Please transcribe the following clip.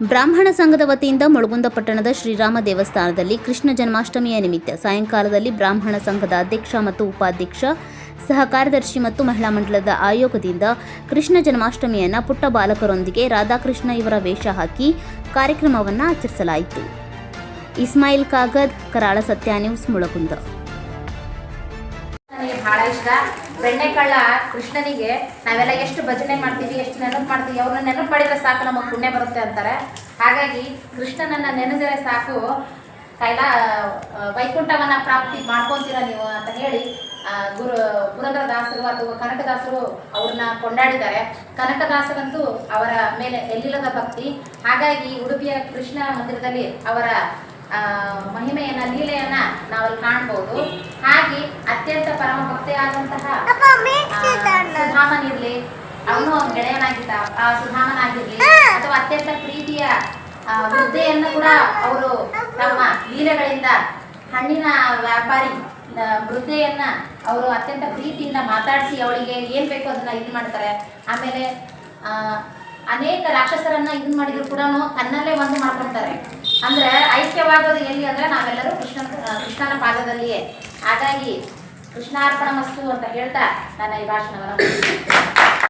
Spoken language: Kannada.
ಬ್ರಾಹ್ಮಣ ಸಂಘದ ವತಿಯಿಂದ ಮುಳಗುಂದ ಪಟ್ಟಣದ ಶ್ರೀರಾಮ ದೇವಸ್ಥಾನದಲ್ಲಿ ಕೃಷ್ಣ ಜನ್ಮಾಷ್ಟಮಿಯ ನಿಮಿತ್ತ ಸಾಯಂಕಾಲದಲ್ಲಿ ಬ್ರಾಹ್ಮಣ ಸಂಘದ ಅಧ್ಯಕ್ಷ ಮತ್ತು ಉಪಾಧ್ಯಕ್ಷ ಸಹ ಕಾರ್ಯದರ್ಶಿ ಮತ್ತು ಮಹಿಳಾ ಮಂಡಲದ ಆಯೋಗದಿಂದ ಕೃಷ್ಣ ಜನ್ಮಾಷ್ಟಮಿಯನ್ನು ಪುಟ್ಟ ಬಾಲಕರೊಂದಿಗೆ ರಾಧಾಕೃಷ್ಣ ಇವರ ವೇಷ ಹಾಕಿ ಕಾರ್ಯಕ್ರಮವನ್ನು ಆಚರಿಸಲಾಯಿತು. ಇಸ್ಮಾಯಿಲ್ ಕಾಗದ್, ಕರಾಳ ಸತ್ಯ ನ್ಯೂಸ್, ಮುಳಗುಂದ. ಬಹಳ ಇಷ್ಟ. ಬೆಣ್ಣೆಕಳ್ಳ ಕೃಷ್ಣನಿಗೆ, ನಾವೆಲ್ಲ ಎಷ್ಟು ಭಜನೆ ಮಾಡ್ತೀವಿ, ಎಷ್ಟು ನೆನಪು ಮಾಡ್ತೀವಿ, ಅವ್ರನ್ನ ನೆನಪು ಮಾಡಿದ್ರೆ ಸಾಕು ನಮಗೆ ಪುಣ್ಯ ಬರುತ್ತೆ ಅಂತಾರೆ. ಹಾಗಾಗಿ ಕೃಷ್ಣನನ್ನು ನೆನೆದರೆ ಸಾಕು. ಕೈಲಾ ವೈಕುಂಠವನ್ನು ಪ್ರಾಪ್ತಿ ಮಾಡ್ಕೊಂತೀರ ನೀವು ಅಂತ ಹೇಳಿ ಗುರು, ಪುರಂದರದಾಸರು ಅಥವಾ ಕನಕದಾಸರು ಅವ್ರನ್ನ ಕೊಂಡಾಡಿದ್ದಾರೆ. ಕನಕದಾಸರಂತೂ ಅವರ ಮೇಲೆ ಎಲ್ಲಿಲ್ಲದ ಭಕ್ತಿ. ಹಾಗಾಗಿ ಉಡುಪಿಯ ಕೃಷ್ಣ ಮಂದಿರದಲ್ಲಿ ಅವರ ಮಹಿಮೆಯನ್ನ ಲೀಲೆಯನ್ನ ನಾವಲ್ಲಿ ಕಾಣ್ಬೋದು. ಹಾಗೆ ಅತ್ಯಂತ ಪರಮ ಭಕ್ತಿಯಾದಂತಹ ಸುಧಾಮನಿರ್ಲಿ ಅವನು ಅವ್ನ ಗೆಳೆಯನಾಗಿದ್ದ ಆ ಸುಧಾಮನಾಗಿರ್ಲಿ ಅಥವಾ ಅತ್ಯಂತ ಪ್ರೀತಿಯ ಆ, ಕೂಡ ಅವರು ತಮ್ಮ ಲೀಲೆಗಳಿಂದ ಹಣ್ಣಿನ ವ್ಯಾಪಾರಿ ವೃದ್ಧೆಯನ್ನ ಅವರು ಅತ್ಯಂತ ಪ್ರೀತಿಯಿಂದ ಮಾತಾಡಿಸಿ ಅವಳಿಗೆ ಏನ್ ಬೇಕೋ ಅದನ್ನ ಇದು ಮಾಡ್ತಾರೆ. ಆಮೇಲೆ ಅನೇಕ ರಾಕ್ಷಸರನ್ನ ಇದು ಮಾಡಿದ್ರು ಕೂಡ ತನ್ನಲ್ಲೇ ಒಂದು ಮಾಡ್ಕೊಳ್ತಾರೆ ಅಂದ್ರೆ ಐಕ್ಯವಾಗೋದು ಎಲ್ಲಿ ಅಂದ್ರೆ ನಾವೆಲ್ಲರೂ ಕೃಷ್ಣ ಕೃಷ್ಣನ ಪಾದದಲ್ಲಿಯೇ ಹಾಗಾಗಿ ಕೃಷ್ಣಾರ್ಪಣ ಮಸ್ತು ಅಂತ ಹೇಳ್ತಾ ನನ್ನ ಈ ಭಾಷಣವನ್ನು.